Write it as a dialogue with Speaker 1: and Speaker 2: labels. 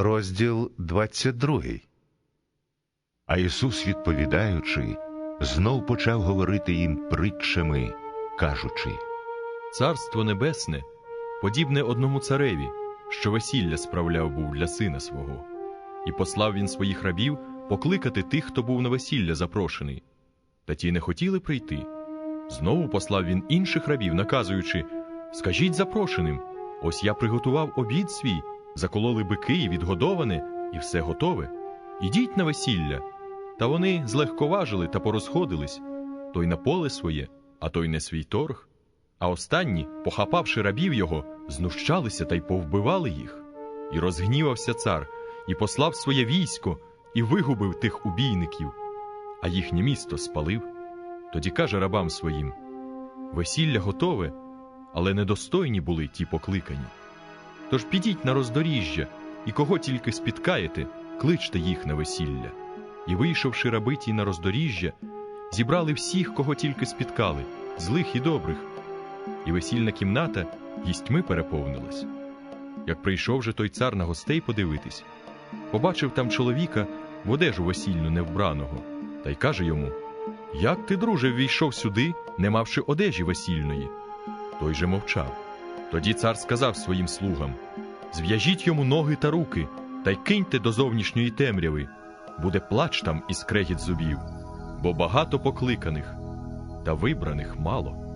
Speaker 1: розділ 22. А Ісус, відповідаючи, знов почав говорити їм притчами, кажучи,
Speaker 2: Царство небесне подібне одному цареві, що весілля справляв був для сина свого, і послав він своїх рабів покликати тих, хто був на весілля запрошений. Та ті не хотіли прийти. Знову послав він інших рабів, наказуючи Скажіть запрошеним, ось я приготував обід свій, закололи бики і відгодоване, і все готове. Ідіть на весілля. Та вони злегковажили та порозходились той на поле своє, а той не свій торг. А останні, похапавши рабів його, знущалися та й повбивали їх. І розгнівався цар, і послав своє військо, і вигубив тих убійників, а їхнє місто спалив. Тоді каже рабам своїм: Весілля готове, але недостойні були ті покликані. Тож підіть на роздоріжжя, і кого тільки спіткаєте, кличте їх на весілля. І, вийшовши раби ті на роздоріжжя, зібрали всіх, кого тільки спіткали, злих і добрих, і весільна кімната гістьми переповнилась. Як прийшов же той цар на гостей подивитись, побачив там чоловіка в одежу весільну невбраного, та й каже йому: Як ти, друже, ввійшов сюди, не мавши одежі весільної? Той же мовчав. Тоді цар сказав своїм слугам: Зв'яжіть йому ноги та руки, та й киньте до зовнішньої темряви, буде плач там і скрегіт зубів, бо багато покликаних, та вибраних мало.